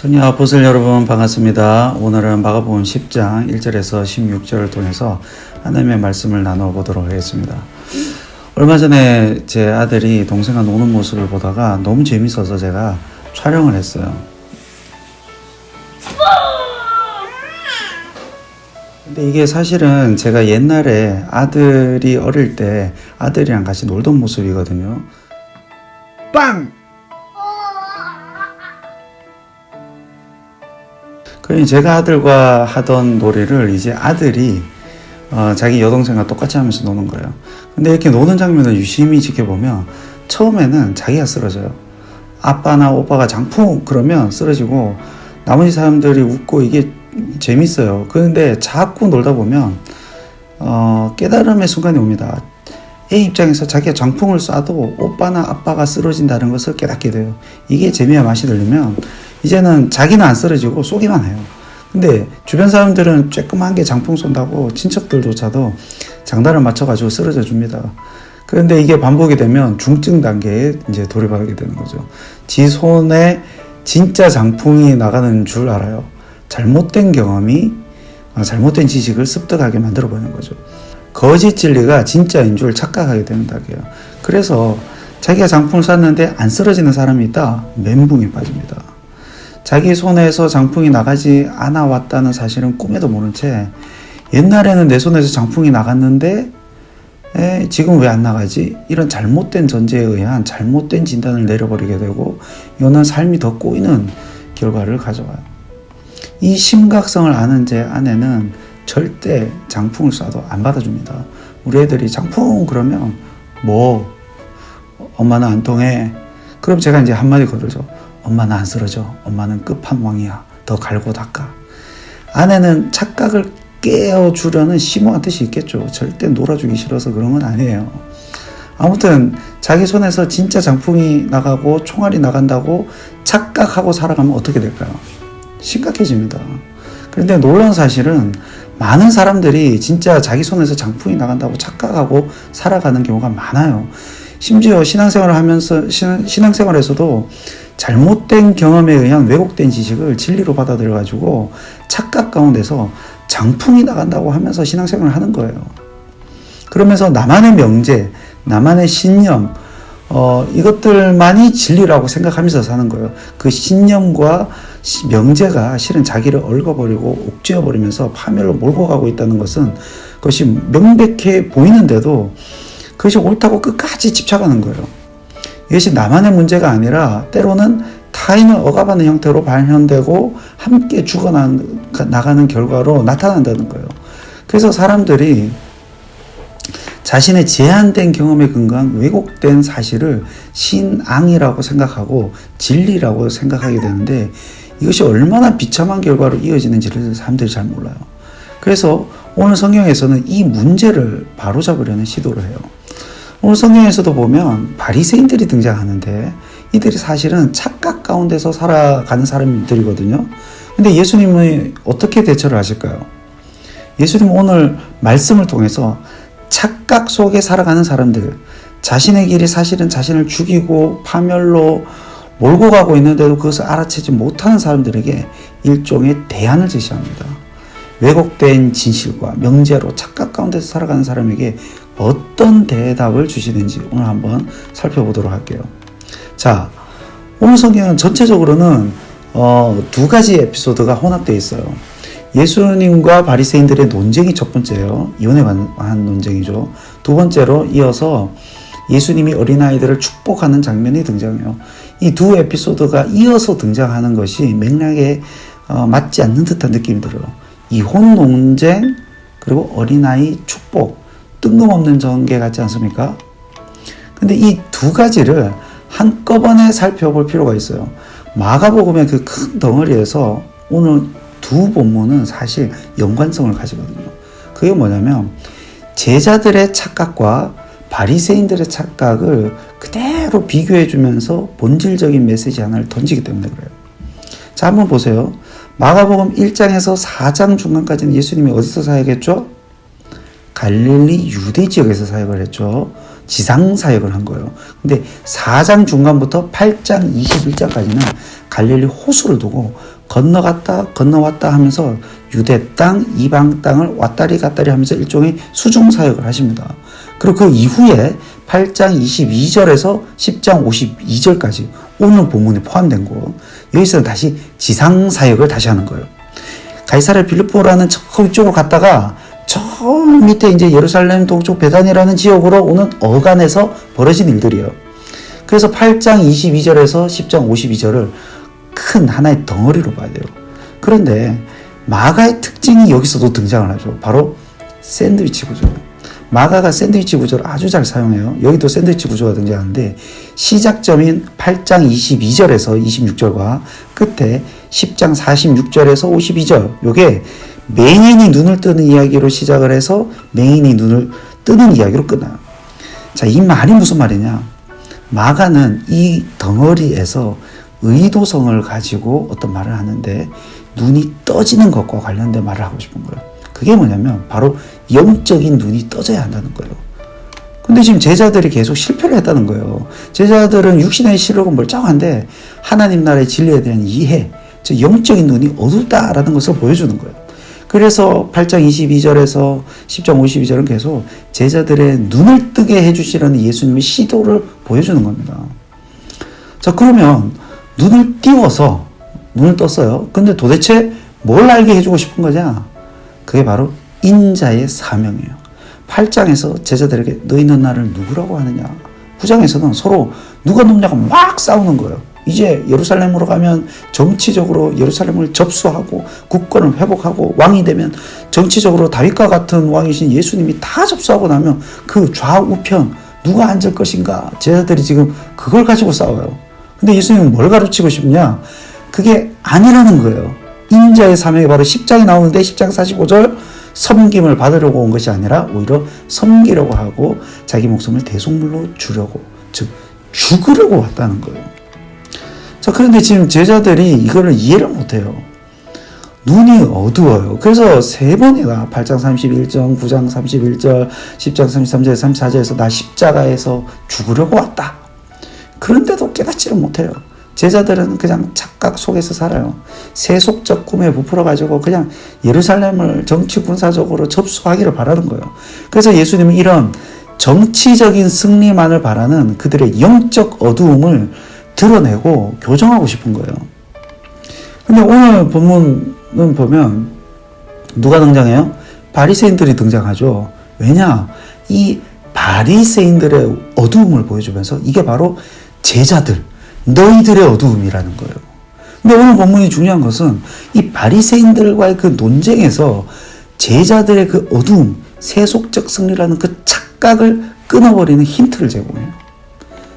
청년 아포슬 여러분 반갑습니다. 오늘은 마가복음 10장 1절에서 16절을 통해서 하나님의 말씀을 나누어 보도록 하겠습니다. 얼마 전에 제 아들이 동생과 노는 모습을 보다가 너무 재밌어서 제가 촬영을 했어요. 근데 이게 사실은 제가 옛날에 아들이 어릴 때 아들이랑 같이 놀던 모습이거든요. 빵! 그 제가 아들과 하던 놀이를 이제 아들이 어, 자기 여동생과 똑같이 하면서 노는 거예요. 근데 이렇게 노는 장면을 유심히 지켜보면 처음에는 자기가 쓰러져요. 아빠나 오빠가 장풍 그러면 쓰러지고 나머지 사람들이 웃고 이게 재밌어요. 그런데 자꾸 놀다 보면 어, 깨달음의 순간이 옵니다. 애 입장에서 자기가 장풍을 쏴도 오빠나 아빠가 쓰러진다는 것을 깨닫게 돼요. 이게 재미와 맛이 들리면 이제는 자기는 안 쓰러지고 쏘기만 해요. 근데 주변 사람들은 쬐끄만 게 장풍 쏜다고 친척들조차도 장단을 맞춰가지고 쓰러져 줍니다. 그런데 이게 반복이 되면 중증 단계에 이제 돌입하게 되는 거죠. 지 손에 진짜 장풍이 나가는 줄 알아요. 잘못된 경험이 아, 잘못된 지식을 습득하게 만들어 버리는 거죠. 거짓 진리가 진짜인 줄 착각하게 된다고요. 그래서 자기가 장풍을 쐈는데 안 쓰러지는 사람이 있다. 멘붕에 빠집니다. 자기 손에서 장풍이 나가지 않아 왔다는 사실은 꿈에도 모른 채 옛날에는 내 손에서 장풍이 나갔는데 에, 지금 왜 안 나가지? 이런 잘못된 전제에 의한 잘못된 진단을 내려버리게 되고 이거는 삶이 더 꼬이는 결과를 가져와요. 이 심각성을 아는 제 아내는 절대 장풍을 쏴도 안 받아줍니다. 우리 애들이 장풍 그러면 뭐 엄마는 안 통해. 그럼 제가 이제 한마디 걸어줘. 엄마는 안 쓰러져. 엄마는 끝판왕이야. 더 갈고 닦아. 아내는 착각을 깨워주려는 심오한 뜻이 있겠죠. 절대 놀아주기 싫어서 그런 건 아니에요. 아무튼 자기 손에서 진짜 장풍이 나가고 총알이 나간다고 착각하고 살아가면 어떻게 될까요? 심각해집니다. 그런데 놀라운 사실은 많은 사람들이 진짜 자기 손에서 장풍이 나간다고 착각하고 살아가는 경우가 많아요. 심지어 신앙생활을 하면서 신, 신앙생활에서도 잘못된 경험에 의한 왜곡된 지식을 진리로 받아들여 가지고 착각 가운데서 장풍이 나간다고 하면서 신앙생활을 하는 거예요. 그러면서 나만의 명제, 나만의 신념, 어, 이것들만이 진리라고 생각하면서 사는 거예요. 그 신념과 명제가 실은 자기를 얽어버리고 옥죄어버리면서 파멸로 몰고 가고 있다는 것은 그것이 명백해 보이는데도 그것이 옳다고 끝까지 집착하는 거예요. 이것이 나만의 문제가 아니라 때로는 타인을 억압하는 형태로 발현되고 함께 죽어나가는 결과로 나타난다는 거예요. 그래서 사람들이 자신의 제한된 경험에 근거한 왜곡된 사실을 신앙이라고 생각하고 진리라고 생각하게 되는데 이것이 얼마나 비참한 결과로 이어지는지를 사람들이 잘 몰라요. 그래서 오늘 성경에서는 이 문제를 바로잡으려는 시도를 해요. 오늘 성경에서도 보면 바리새인들이 등장하는데 이들이 사실은 착각 가운데서 살아가는 사람들이거든요. 근데 예수님이 어떻게 대처를 하실까요? 예수님 오늘 말씀을 통해서 착각 속에 살아가는 사람들, 자신의 길이 사실은 자신을 죽이고 파멸로 몰고 가고 있는데도 그것을 알아채지 못하는 사람들에게 일종의 대안을 제시합니다. 왜곡된 진실과 명제로 착각 가운데서 살아가는 사람에게 어떤 대답을 주시는지 오늘 한번 살펴보도록 할게요. 자, 오늘 성경은 전체적으로는 어, 두 가지 에피소드가 혼합되어 있어요. 예수님과 바리새인들의 논쟁이 첫 번째예요. 이혼에 관한 논쟁이죠. 두 번째로 이어서 예수님이 어린아이들을 축복하는 장면이 등장해요. 이 두 에피소드가 이어서 등장하는 것이 맥락에 어, 맞지 않는 듯한 느낌이 들어요. 이혼 논쟁 그리고 어린아이 축복 뜬금없는 전개 같지 않습니까? 근데 이 두 가지를 한꺼번에 살펴볼 필요가 있어요. 마가복음의 그 큰 덩어리에서 오늘 두 본문은 사실 연관성을 가지거든요. 그게 뭐냐면 제자들의 착각과 바리새인들의 착각을 그대로 비교해 주면서 본질적인 메시지 하나를 던지기 때문에 그래요. 자, 한번 보세요. 마가복음 1장에서 4장 중간까지는 예수님이 어디서 사역했죠? 갈릴리 유대 지역에서 사역을 했죠. 지상 사역을 한 거예요. 근데 4장 중간부터 8장 21장까지는 갈릴리 호수를 두고 건너갔다 건너왔다 하면서 유대 땅, 이방 땅을 왔다리 갔다리 하면서 일종의 수중 사역을 하십니다. 그리고 그 이후에 8장 22절에서 10장 52절까지 오늘 본문에 포함된 곳 여기서는 다시 지상 사역을 다시 하는 거예요. 가이사랴 빌립보라는 저 위쪽으로 갔다가 저 밑에 이제 예루살렘 동쪽 베단이라는 지역으로 오는 어간에서 벌어진 일들이에요. 그래서 8장 22절에서 10장 52절을 큰 하나의 덩어리로 봐야 돼요. 그런데 마가의 특징이 여기서도 등장을 하죠. 바로 샌드위치 구조예요. 마가가 샌드위치 구조를 아주 잘 사용해요. 여기도 샌드위치 구조가 등장하는데 시작점인 8장 22절에서 26절과 끝에 10장 46절에서 52절 요게 맹인이 눈을 뜨는 이야기로 시작을 해서 맹인이 눈을 뜨는 이야기로 끝나요. 자, 이 말이 무슨 말이냐? 마가는 이 덩어리에서 의도성을 가지고 어떤 말을 하는데 눈이 떠지는 것과 관련된 말을 하고 싶은 거예요. 그게 뭐냐면 바로 영적인 눈이 떠져야 한다는 거예요. 근데 지금 제자들이 계속 실패를 했다는 거예요. 제자들은 육신의 시력은 멀쩡한데 하나님 나라의 진리에 대한 이해, 저 영적인 눈이 어둡다라는 것을 보여주는 거예요. 그래서 8장 22절에서 10장 52절은 계속 제자들의 눈을 뜨게 해주시라는 예수님의 시도를 보여주는 겁니다. 자, 그러면 눈을 띄워서 눈을 떴어요. 근데 도대체 뭘 알게 해주고 싶은 거냐? 그게 바로 인자의 사명이에요. 8장에서 제자들에게 너희는 나를 누구라고 하느냐? 9장에서는 서로 누가 높냐고 막 싸우는 거예요. 이제 예루살렘으로 가면 정치적으로 예루살렘을 접수하고 국권을 회복하고 왕이 되면 정치적으로 다윗과 같은 왕이신 예수님이 다 접수하고 나면 그 좌우편 누가 앉을 것인가 제자들이 지금 그걸 가지고 싸워요. 근데 예수님은 뭘 가르치고 싶냐? 그게 아니라는 거예요. 인자의 사명이 바로 10장에 나오는데 10장 45절 섬김을 받으려고 온 것이 아니라 오히려 섬기려고 하고 자기 목숨을 대속물로 주려고 즉 죽으려고 왔다는 거예요. 자 그런데 지금 제자들이 이거를 이해를 못해요. 눈이 어두워요. 그래서 세 번이나 8장 31절, 9장 31절, 10장 33절, 34절에서 나 십자가에서 죽으려고 왔다. 그런데도 깨닫지를 못해요. 제자들은 그냥 착각 속에서 살아요. 세속적 꿈에 부풀어가지고 그냥 예루살렘을 정치 군사적으로 접수하기를 바라는 거예요. 그래서 예수님은 이런 정치적인 승리만을 바라는 그들의 영적 어두움을 드러내고 교정하고 싶은 거예요. 근데 오늘 본문은 보면 누가 등장해요? 바리새인들이 등장하죠. 왜냐? 이 바리새인들의 어두움을 보여주면서 이게 바로 제자들, 너희들의 어두움이라는 거예요. 근데 오늘 본문이 중요한 것은 이 바리새인들과의 그 논쟁에서 제자들의 그 어두움, 세속적 승리라는 그 착각을 끊어버리는 힌트를 제공해요.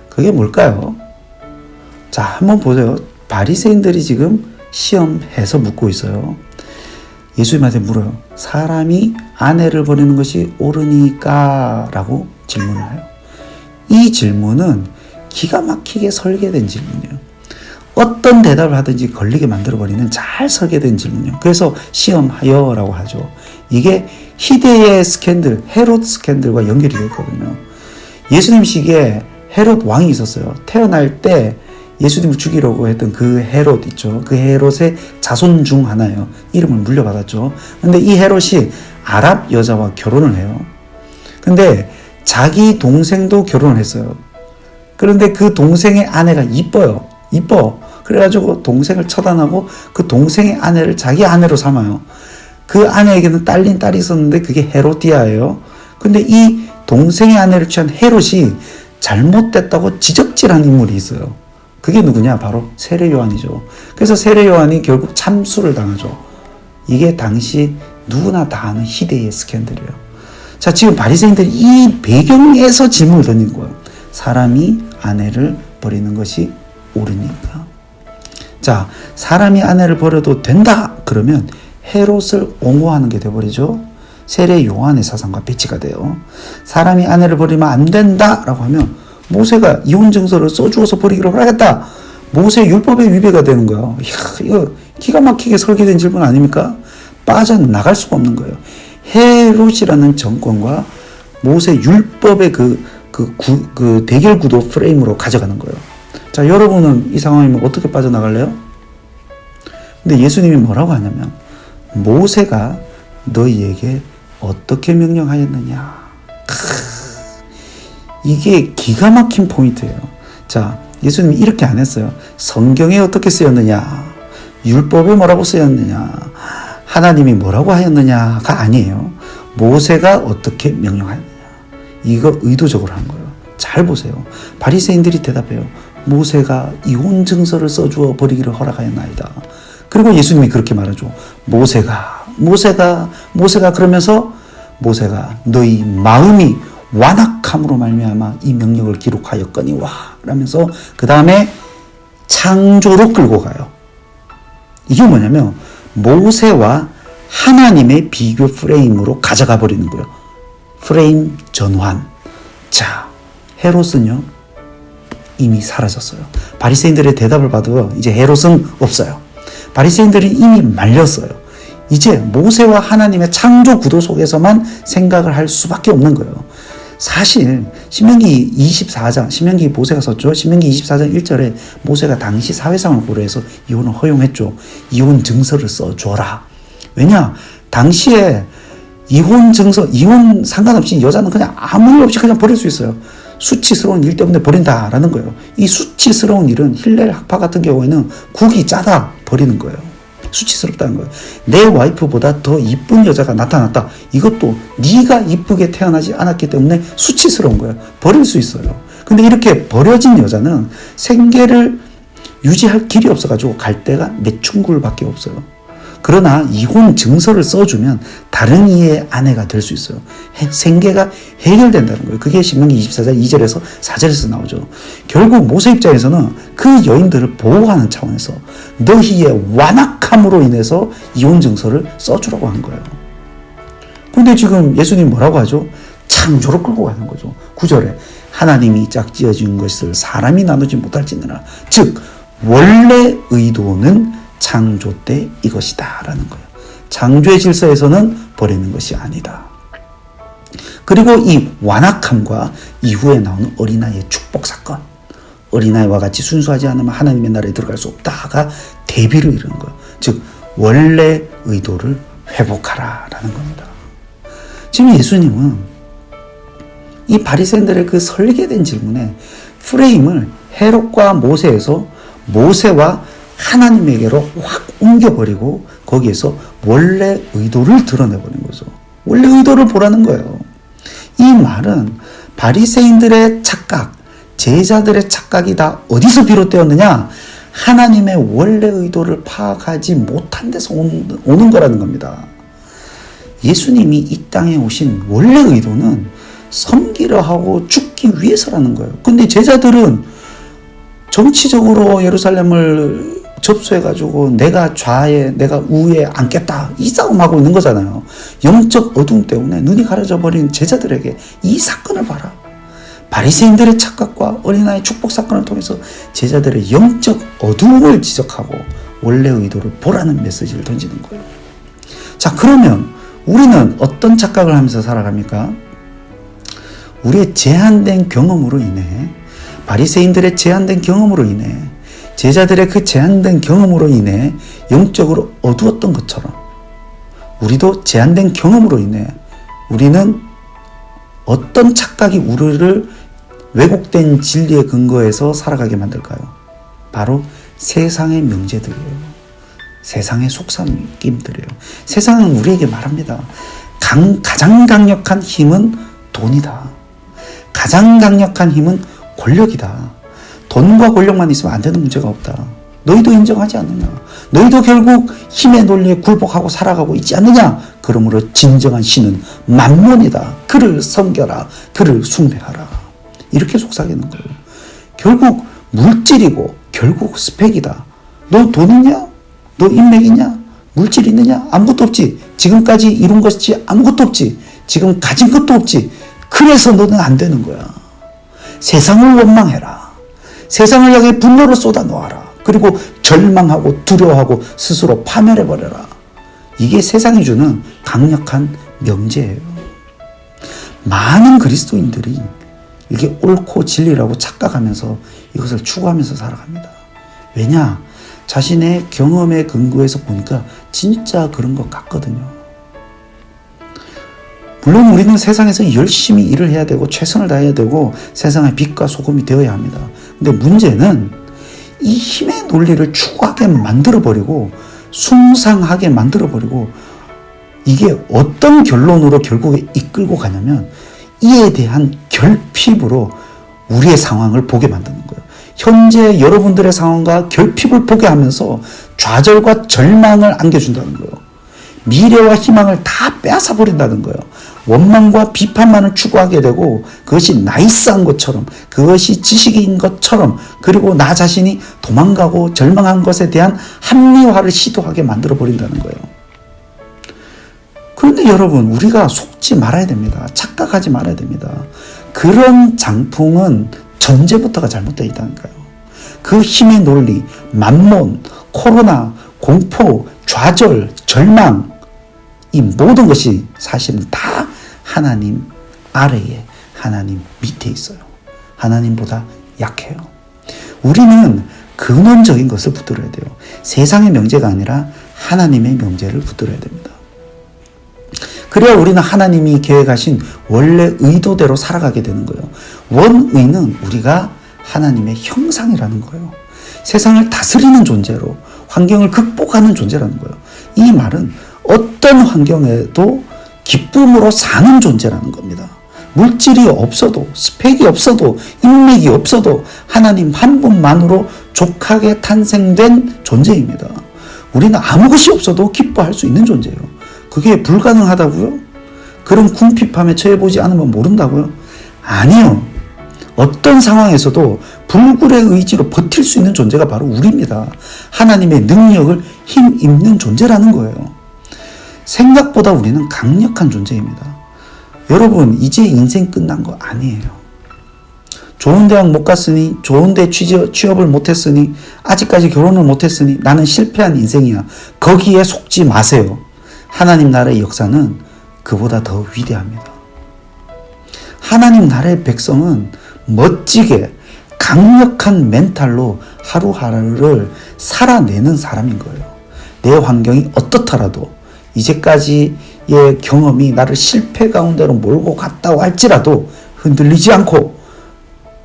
그게 뭘까요? 자, 한번 보세요. 바리새인들이 지금 시험해서 묻고 있어요. 예수님한테 물어요. 사람이 아내를 버리는 것이 옳으니까? 라고 질문을 해요. 이 질문은 기가 막히게 설계된 질문이에요. 어떤 대답을 하든지 걸리게 만들어버리는 잘 설계된 질문이에요. 그래서 시험하여 라고 하죠. 이게 희대의 스캔들, 헤롯 스캔들과 연결이 됐거든요. 예수님 시기에 헤롯 왕이 있었어요. 태어날 때 예수님을 죽이려고 했던 그 헤롯 있죠. 그 헤롯의 자손 중 하나예요. 이름을 물려받았죠. 근데 이 헤롯이 아랍 여자와 결혼을 해요. 근데 자기 동생도 결혼을 했어요. 그런데 그 동생의 아내가 이뻐요. 이뻐. 그래가지고 동생을 처단하고 그 동생의 아내를 자기 아내로 삼아요. 그 아내에게는 딸린 딸이 있었는데 그게 헤로디아예요. 근데 이 동생의 아내를 취한 헤롯이 잘못됐다고 지적질한 인물이 있어요. 그게 누구냐? 바로 세례 요한이죠. 그래서 세례 요한이 결국 참수를 당하죠. 이게 당시 누구나 다 아는 희대의 스캔들이에요. 자, 지금 바리새인들이 이 배경에서 질문을 던진 거예요. 사람이 아내를 버리는 것이 옳으니까. 자, 사람이 아내를 버려도 된다. 그러면 헤롯을 옹호하는 게 돼버리죠. 세례 요한의 사상과 배치가 돼요. 사람이 아내를 버리면 안 된다 라고 하면 모세가 이혼 증서를 써주어서 버리기로 하겠다. 모세 율법의 위배가 되는 거예요. 이야, 이거 기가 막히게 설계된 질문 아닙니까? 빠져나갈 수가 없는 거예요. 헤롯이라는 정권과 모세 율법의 그 그, 구, 그 대결 구도 프레임으로 가져가는 거예요. 자, 여러분은 이 상황이면 어떻게 빠져나갈래요? 근데 예수님이 뭐라고 하냐면 모세가 너희에게 어떻게 명령하였느냐. 크, 이게 기가 막힌 포인트예요. 자, 예수님이 이렇게 안 했어요. 성경에 어떻게 쓰였느냐. 율법에 뭐라고 쓰였느냐. 하나님이 뭐라고 하였느냐가 아니에요. 모세가 어떻게 명령하였느냐. 이거 의도적으로 한 거예요. 잘 보세요. 바리새인들이 대답해요. 모세가 이혼 증서를 써주어 버리기를 허락하였나이다. 그리고 예수님이 그렇게 말하죠. 모세가 모세가 모세가 그러면서 모세가 너희 마음이 완악함으로 말미암아 이 명령을 기록하였거니와 라면서 그 다음에 창조로 끌고 가요. 이게 뭐냐면 모세와 하나님의 비교 프레임으로 가져가 버리는 거예요. 프레임 전환. 자, 헤롯은요 이미 사라졌어요. 바리새인들의 대답을 봐도 이제 헤롯은 없어요. 바리새인들이 이미 말렸어요. 이제 모세와 하나님의 창조 구도 속에서만 생각을 할 수밖에 없는 거예요. 사실 신명기 24장 신명기 모세가 썼죠. 신명기 24장 1절에 모세가 당시 사회상을 고려해서 이혼을 허용했죠. 이혼 증서를 써줘라. 왜냐 당시에 이혼 증서 이혼 상관없이 여자는 그냥 아무 일 없이 그냥 버릴 수 있어요. 수치스러운 일 때문에 버린다라는 거예요. 이 수치스러운 일은 힐렐 학파 같은 경우에는 국이 짜다 버리는 거예요. 수치스럽다는 거예요. 내 와이프보다 더 이쁜 여자가 나타났다. 이것도 네가 이쁘게 태어나지 않았기 때문에 수치스러운 거예요. 버릴 수 있어요. 근데 이렇게 버려진 여자는 생계를 유지할 길이 없어가지고 갈 데가 매춘굴밖에 없어요. 그러나 이혼 증서를 써주면 다른 이의 아내가 될 수 있어요. 해- 생계가 해결된다는 거예요. 그게 신명기 24장 2절에서 4절에서 나오죠. 결국 모세 입장에서는 그 여인들을 보호하는 차원에서 너희의 완악함으로 인해서 이혼 증서를 써주라고 한 거예요. 근데 지금 예수님 뭐라고 하죠? 창조로 끌고 가는 거죠. 9절에 하나님이 짝지어 준 것을 사람이 나누지 못할지니라. 즉 원래 의도는 창조 때 이것이다 라는 거예요. 창조의 질서에서는 버리는 것이 아니다. 그리고 이 완악함과 이후에 나오는 어린아이의 축복 사건. 어린아이와 같이 순수하지 않으면 하나님의 나라에 들어갈 수 없다가 대비를 이루는 거예요. 즉 원래 의도를 회복하라 라는 겁니다. 지금 예수님은 이 바리새인들의 그 설계된 질문에 프레임을 헤롯과 모세에서 모세와 하나님에게로 확 옮겨버리고 거기에서 원래 의도를 드러내버린 거죠. 원래 의도를 보라는 거예요. 이 말은 바리새인들의 착각, 제자들의 착각이 다 어디서 비롯되었느냐? 하나님의 원래 의도를 파악하지 못한 데서 오는, 거라는 겁니다. 예수님이 이 땅에 오신 원래 의도는 섬기려 하고 죽기 위해서라는 거예요. 근데 제자들은 정치적으로 예루살렘을 접수해가지고 내가 좌에 내가 우에 앉겠다 이 싸움하고 있는 거잖아요. 영적 어둠 때문에 눈이 가려져 버린 제자들에게 이 사건을 봐라. 바리새인들의 착각과 어린아이 축복 사건을 통해서 제자들의 영적 어둠을 지적하고 원래 의도를 보라는 메시지를 던지는 거예요. 자 그러면 우리는 어떤 착각을 하면서 살아갑니까? 우리의 제한된 경험으로 인해 바리새인들의 제한된 경험으로 인해 제자들의 그 제한된 경험으로 인해 영적으로 어두웠던 것처럼 우리도 제한된 경험으로 인해 우리는 어떤 착각이 우리를 왜곡된 진리의 근거에서 살아가게 만들까요? 바로 세상의 명제들이에요. 세상의 속삭임들이에요. 세상은 우리에게 말합니다. 강, 가장 강력한 힘은 돈이다. 가장 강력한 힘은 권력이다. 돈과 권력만 있으면 안 되는 문제가 없다. 너희도 인정하지 않느냐? 너희도 결국 힘의 논리에 굴복하고 살아가고 있지 않느냐? 그러므로 진정한 신은 만몬이다. 그를 섬겨라. 그를 숭배하라. 이렇게 속삭이는 거예요. 결국 물질이고 결국 스펙이다. 너 돈 있냐? 너 인맥 있냐? 물질 있느냐? 아무것도 없지. 지금까지 이룬 것이 아무것도 없지. 지금 가진 것도 없지. 그래서 너는 안 되는 거야. 세상을 원망해라. 세상을 향해 분노를 쏟아 놓아라. 그리고 절망하고 두려워하고 스스로 파멸해 버려라. 이게 세상이 주는 강력한 명제예요. 많은 그리스도인들이 이게 옳고 진리라고 착각하면서 이것을 추구하면서 살아갑니다. 왜냐? 자신의 경험에 근거해서 보니까 진짜 그런 것 같거든요. 물론 우리는 세상에서 열심히 일을 해야 되고 최선을 다해야 되고 세상의 빛과 소금이 되어야 합니다. 근데 문제는 이 힘의 논리를 추구하게 만들어버리고 숭상하게 만들어버리고 이게 어떤 결론으로 결국에 이끌고 가냐면 이에 대한 결핍으로 우리의 상황을 보게 만드는 거예요. 현재 여러분들의 상황과 결핍을 보게 하면서 좌절과 절망을 안겨준다는 거예요. 미래와 희망을 다 빼앗아 버린다는 거예요. 원망과 비판만을 추구하게 되고 그것이 나이스한 것처럼 그것이 지식인 것처럼 그리고 나 자신이 도망가고 절망한 것에 대한 합리화를 시도하게 만들어 버린다는 거예요. 그런데 여러분 우리가 속지 말아야 됩니다. 착각하지 말아야 됩니다. 그런 장풍은 전제부터가 잘못되어 있다니까요. 그 힘의 논리, 만몬, 코로나, 공포, 좌절, 절망 이 모든 것이 사실은 다 하나님 아래에 하나님 밑에 있어요. 하나님보다 약해요. 우리는 근원적인 것을 붙들어야 돼요. 세상의 명제가 아니라 하나님의 명제를 붙들어야 됩니다. 그래야 우리는 하나님이 계획하신 원래 의도대로 살아가게 되는 거예요. 원의는 우리가 하나님의 형상이라는 거예요. 세상을 다스리는 존재로 환경을 극복하는 존재라는 거예요. 이 말은 어떤 환경에도 기쁨으로 사는 존재라는 겁니다. 물질이 없어도 스펙이 없어도 인맥이 없어도 하나님 한 분만으로 족하게 탄생된 존재입니다. 우리는 아무 것이 없어도 기뻐할 수 있는 존재예요. 그게 불가능하다고요? 그런 궁핍함에 처해보지 않으면 모른다고요? 아니요. 어떤 상황에서도 불굴의 의지로 버틸 수 있는 존재가 바로 우리입니다. 하나님의 능력을 힘입는 존재라는 거예요. 생각보다 우리는 강력한 존재입니다. 여러분, 이제 인생 끝난 거 아니에요. 좋은 대학 못 갔으니, 좋은 데 취업, 취업 을 못 했으니, 아직까지 결혼을 못 했으니, 나는 실패한 인생이야. 거기에 속지 마세요. 하나님 나라의 역사는 그보다 더 위대합니다. 하나님 나라의 백성은 멋지게 강력한 멘탈로 하루하루를 살아내는 사람인 거예요. 내 환경이 어떻더라도 이제까지의 경험이 나를 실패 가운데로 몰고 갔다고 할지라도 흔들리지 않고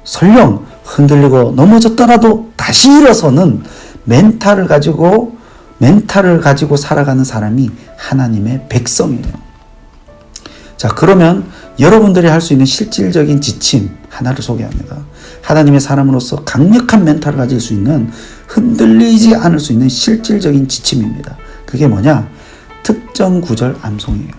설령 흔들리고 넘어졌더라도 다시 일어서는 멘탈을 가지고 멘탈을 가지고 살아가는 사람이 하나님의 백성이에요. 자, 그러면 여러분들이 할 수 있는 실질적인 지침 하나를 소개합니다. 하나님의 사람으로서 강력한 멘탈을 가질 수 있는 흔들리지 않을 수 있는 실질적인 지침입니다. 그게 뭐냐? 특정 구절 암송이에요.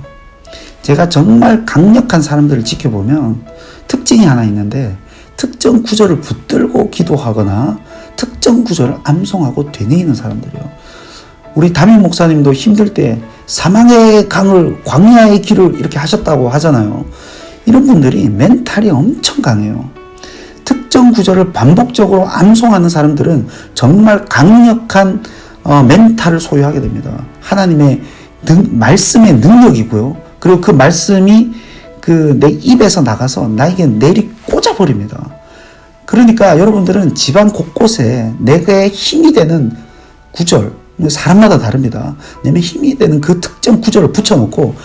제가 정말 강력한 사람들을 지켜보면 특징이 하나 있는데 특정 구절을 붙들고 기도하거나 특정 구절을 암송하고 되뇌이는 사람들이요. 우리 담임 목사님도 힘들 때 사망의 강을 광야의 길을 이렇게 하셨다고 하잖아요. 이런 분들이 멘탈이 엄청 강해요. 특정 구절을 반복적으로 암송하는 사람들은 정말 강력한 어, 멘탈을 소유하게 됩니다. 하나님의 능, 말씀의 능력이고요. 그리고 그 말씀이 그 내 입에서 나가서 나에게 내리 꽂아버립니다. 그러니까 여러분들은 집안 곳곳에 내게 힘이 되는 구절, 사람마다 다릅니다. 내면 힘이 되는 그 특정 구절을 붙여놓고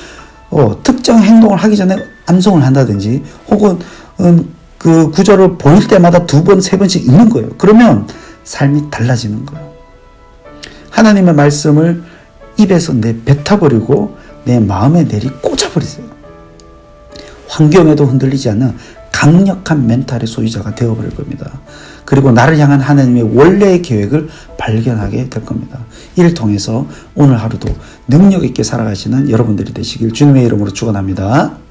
어, 특정 행동을 하기 전에 암송을 한다든지 혹은 음, 그 구절을 보일 때마다 두 번, 세 번씩 읽는 거예요. 그러면 삶이 달라지는 거예요. 하나님의 말씀을 입에서 내 뱉어버리고 내 마음에 내리 꽂아버리세요. 환경에도 흔들리지 않는 강력한 멘탈의 소유자가 되어버릴 겁니다. 그리고 나를 향한 하나님의 원래의 계획을 발견하게 될 겁니다. 이를 통해서 오늘 하루도 능력 있게 살아가시는 여러분들이 되시길 주님의 이름으로 축원합니다.